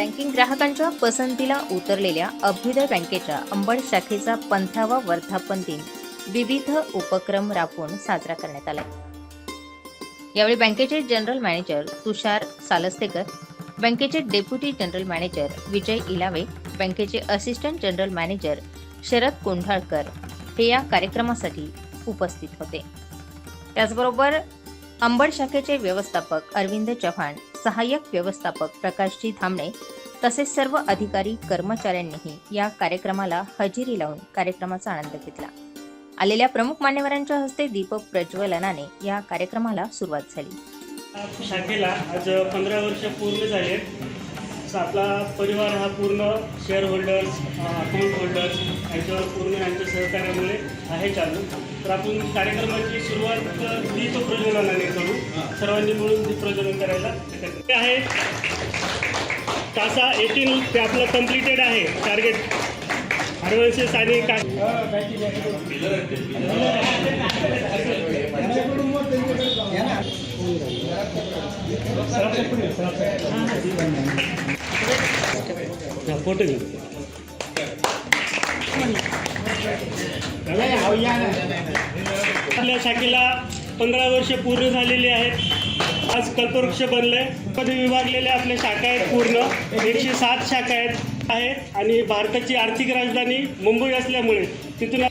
Banking ग्राहकांच्या पसंतीला उतरलेल्या अभ्युदय बँकेच्या अंबड शाखेचा पंधरावा वर्धापन दिन विविध उपक्रम राबवून साजरा करण्यात आला यावेळी बँकेचे जनरल मॅनेजर तुषार सालस्तेकर बँकेचे deputy general manager Vijay Ilawe बँकेचे assistant general manager Sharad Kondhalkar हे या कार्यक्रमासाठी उपस्थित होते. त्याचबरोबर अंबड शाखेचे व्यवस्थापक अरविंद चव्हाण सहाय्यक व्यवस्थापक प्रकाशजी धामणे तसेच सर्व अधिकारी कर्मचाऱ्यांनीही या कार्यक्रमाला हजेरी लावून कार्यक्रमाचा आनंद घेतला. आलेल्या प्रमुख मान्यवरांच्या हस्ते दीपक प्रज्वलनाने या कार्यक्रमाला सुरुवात झाली. शाखेला आज पंधरा वर्ष पूर्ण झाले. असं आपला परिवार हा पूर्ण शेअर होल्डर्स अकाउंट होल्डर्स यांच्यावर पूर्ण यांच्या सहकार्यामुळे आहे चालू. तर आपण कार्यक्रमाची सुरुवात दीप प्रज्वलनाने करू. सर्वांनी मिळून दीप प्रज्वलन करायला ते आहे. तासा एटीन ते आपलं कम्प्लिटेड आहे टार्गेट ॲडव्हान्सेस आणि काय फोटो घेऊ आपल्या शाखेला पंधरा वर्ष पूर्ण झालेली आहेत आज कल्पवृक्ष बनलंयमध्ये विभागलेल्या आपल्या शाखा आहेत पूर्ण. एकशे सात शाखा आहेत आहेत. आणि भारताची आर्थिक राजधानी मुंबई असल्यामुळे तिथून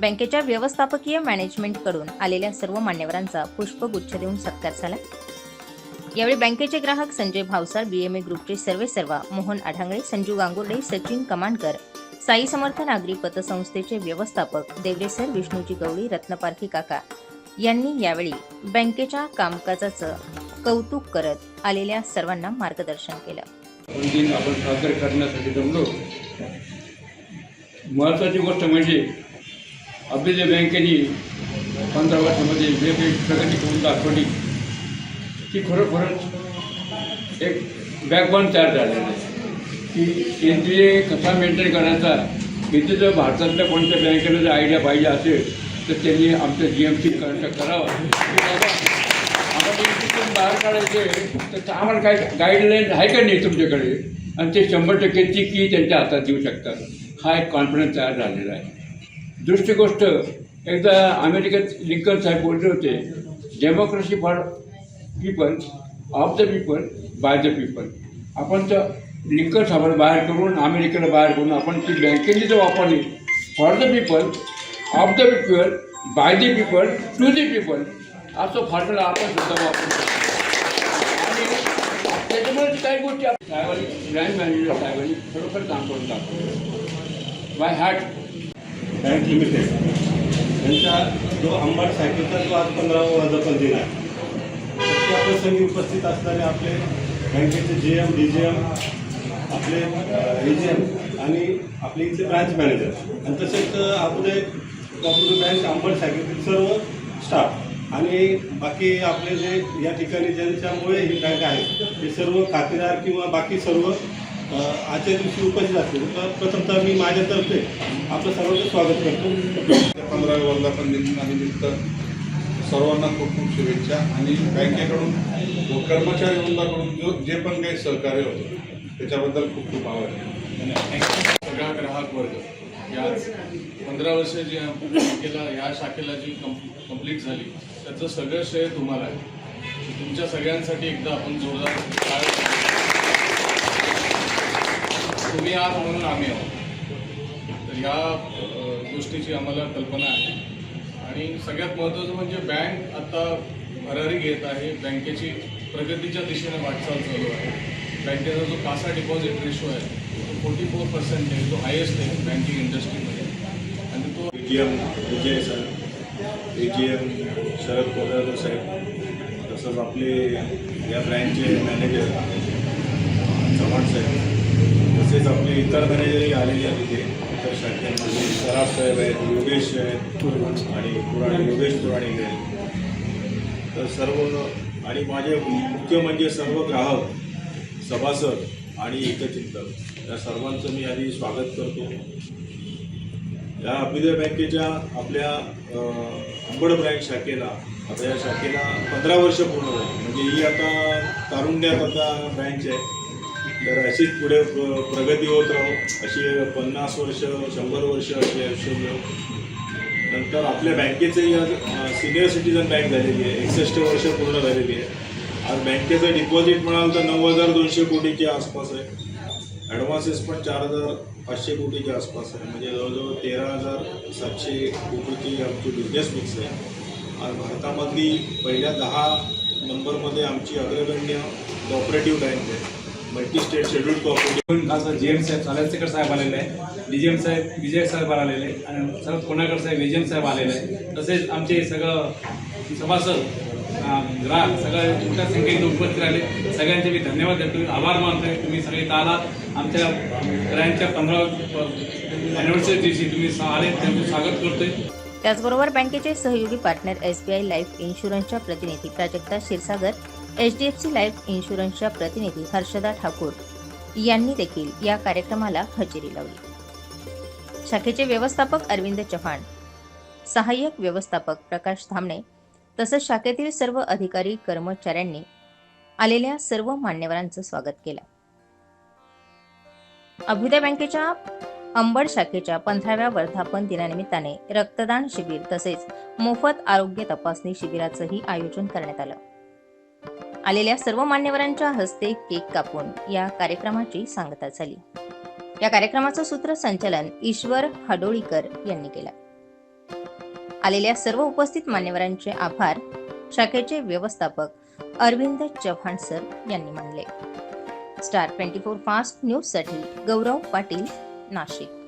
बँकेच्या व्यवस्थापकीय मॅनेजमेंटकडून आलेल्या सर्व मान्यवरांचा पुष्पगुच्छ देऊन सत्कार झाला. यावेळी बँकेचे ग्राहक संजय भावसार बीएमए ग्रुपचे सर्वे सर्वा मोहन आढांगळे संजू गांगुर्डे सचिन कमांडकर साई समर्थ नागरी पतसंस्थेचे व्यवस्थापक देवरेसर विष्णूजी गवळी रत्नपारखी काका यांनी यावेळी बँकेच्या कामकाजाचं कौतुक करत आलेल्या सर्वांना मार्गदर्शन केलं. दिन आपण साजरे करण्यासाठी जमलो. महत्त्वाची गोष्ट म्हणजे अभ्युदय बँकेने पंधरा वर्षामध्ये वेगवेगळी प्रगती करून दाखवली. ती खरोखरच एक बॅकबॉन तयार झालेलं आहे. की एन पी ए कसा मेंटेन करायचा इथे जर भारतातल्या कोणत्या बँकेला जर आयडिया पाहिजे असेल तर त्यांनी आमचं जी एम सी करावं. करावा आम्हाला बाहेर काढायचे तर आम्हाला काय गाईडलाईन आहे का नाही तुमच्याकडे? आणि ते शंभर टक्के ती की त्यांच्या हातात देऊ शकतात. हा एक कॉन्फिडन्स तयार झालेला आहे. दुसरी गोष्ट एकदा अमेरिकेत लिंकन साहेब बोलले होते democracy for people of the people by the people आपण तर लिंकन साहेबाला बाहेर करून अमेरिकेला बाहेर करून आपण ती बँकेची जर वापरली for the people of the people by the people to the people असं फॉर्म्युला आपण सुद्धा वापरू आणि त्याच्यामुळे काही गोष्टी आप- साहेबांनी ब्रँड मॅनेजर साहेबांनी खरोखर काम करून दाखवलं. बाय हॅट बँक लिमिटेड यांचा जो अंबड सायकलचा जो आज पंधरावा वर्धापन दिन आहे. तर प्रसंगी उपस्थित असणारे आपले बँकेचे G M D G M आपले ए जी एम आणि आपले इथले ब्रांच मॅनेजर आणि तसेच आपले कॉपरेटिव्ह बँक अंबड शाखेतील सर्व स्टाफ आणि बाकी आपले जे या ठिकाणी ज्यांच्यामुळे ही बँक आहे ते सर्व खातेदार किंवा बाकी सर्व आजच्या दिवशी उपस्थित असतील. तर प्रथमतः मी माझ्यातर्फे आपलं सर्वांचं स्वागत करतो. पंधराव्या वर्धापन दिनानिमित्त सर्वांना खूप खूप शुभेच्छा. आणि बँकेकडून व कर्मचारी वृंदाकडून जो जे पण काही सहकार्य होतं त्याच्याबद्दल खूप खूप आभार. सगळा ग्राहक वर्ग. या पंधरा वर्ष जे बँकेला या शाखेला जी कंप्लीट झाली त्याचं सगळं श्रेय तुम्हाला आहे. तुमच्या सगळ्यांसाठी एकदा आपण जोरदार तुम्ही आहात म्हणून आम्ही आहोत. तर या गोष्टीची आम्हाला कल्पना आहे. आणि सगळ्यात महत्त्वाचं म्हणजे बँक आता भरारी घेत आहे. बँकेची प्रगतीच्या दिशेने वाटचाल चालू आहे. बँकेचा जो कासा डिपॉझिट रेशो आहे तो फोर्टी फोर पर्सेंट आहे. तो हायेस्ट आहे बँकिंग इंडस्ट्रीमध्ये आणि तो A G M Vijay sir. A G M Sharad Kolhapur साहेब. तसंच आपले या ब्रँचचे मॅनेजर चव्हाण साहेब. तसेच आपले इतर मॅनेजरही आलेले आहेत तिथे इतर शाखेमध्ये सराफ साहेब आहेत योगेश आहेत आणि पुराणे योगेश पुराणे आहेत. तर सर्व आणि माझे मुख्य म्हणजे सर्व ग्राहक सभासद आणि हितचिंतक या सर्वांचं मी आधी स्वागत करतो. या अभ्युदय बँकेच्या आपल्या अंबड ब्रँच शाखेला आता या शाखेला पंधरा वर्ष पूर्ण झाली. म्हणजे ही आता तारुण्यात आता ब्रँच आहे. तर अशीच पुढे प्र- प्रगती होत राहू अशी पन्नास वर्ष शंभर वर्ष अशी आयुष्य मिळू नंतर आपल्या बँकेचंही आज सिनियर सिटीजन बँक झालेली आहे एकसष्ट वर्ष पूर्ण झालेली आहे. आज बँकेचं डिपॉझिट म्हणाल तर नऊ हजार दोनशे कोटीच्या आसपास आहे. ॲडव्हान्सेस पण चार हजार पाचशे कोटीच्या आसपास आहे. म्हणजे जवळजवळ तेरा हजार सातशे कोटीची आमची बिझनेस मिक्स आहे. आज भारतामधली पहिल्या दहा नंबरमध्ये आमची अग्रगण्य कॉपरेटिव्ह बँक आहे. मल्टी स्टेट शेड्यूल कॉपरेटिव्ह खासदार जी एम साहेब सालारसेकर साहेब आलेले आहे डी जी एम साहेब विजय साहेब आलेले आहे आणि सर्व पुण्याकर साहेब विजय साहेब आलेले आहे. तसेच आमचे सगळं सभासद ग्राहक सगळं मोठ्या संख्येने उपस्थित राहिले. सगळ्यांचे मी धन्यवाद देतो. आभार मानतोय. तुम्ही सगळे इथं आलात. आमच्या ग्रहांच्या पंधरा ॲनिव्हर्सरी दिवशी तुम्ही आले. त्यांचं स्वागत करतोय. त्याचबरोबर बँकेचे सहयोगी पार्टनर एसबीआय लाईफ इन्शुरन्सच्या प्रतिनिधी Prajakta Kshirsagar H D F C life इन्शुरन्सच्या प्रतिनिधी हर्षदा ठाकूर यांनी देखील या कार्यक्रमाला हजेरी लावली. शाखेचे व्यवस्थापक अरविंद चव्हाण सहाय्यक व्यवस्थापक प्रकाश धामणे तसंच शाखेतील सर्व अधिकारी कर्मचाऱ्यांनी आलेल्या सर्व मान्यवरांचं स्वागत केलं. अभ्युदय बँकेच्या अंबड शाखेच्या पंधराव्या वर्धापन दिनानिमित्ताने रक्तदान शिबिर तसेच मोफत आरोग्य तपासणी शिबिराचंही आयोजन करण्यात आलं. आलेल्या सर्व मान्यवरांच्या हस्ते केक कापून या कार्यक्रमाची सांगता झाली. या कार्यक्रमाचं सूत्रसंचालन ईश्वर हडोळीकर यांनी केलं. आलेल्या सर्व उपस्थित मान्यवरांचे आभार शाखेचे व्यवस्थापक अरविंद चव्हाण सर यांनी मानले. स्टार ट्वेंटी फोर फास्ट न्यूजसाठी गौरव पाटील नाशिक.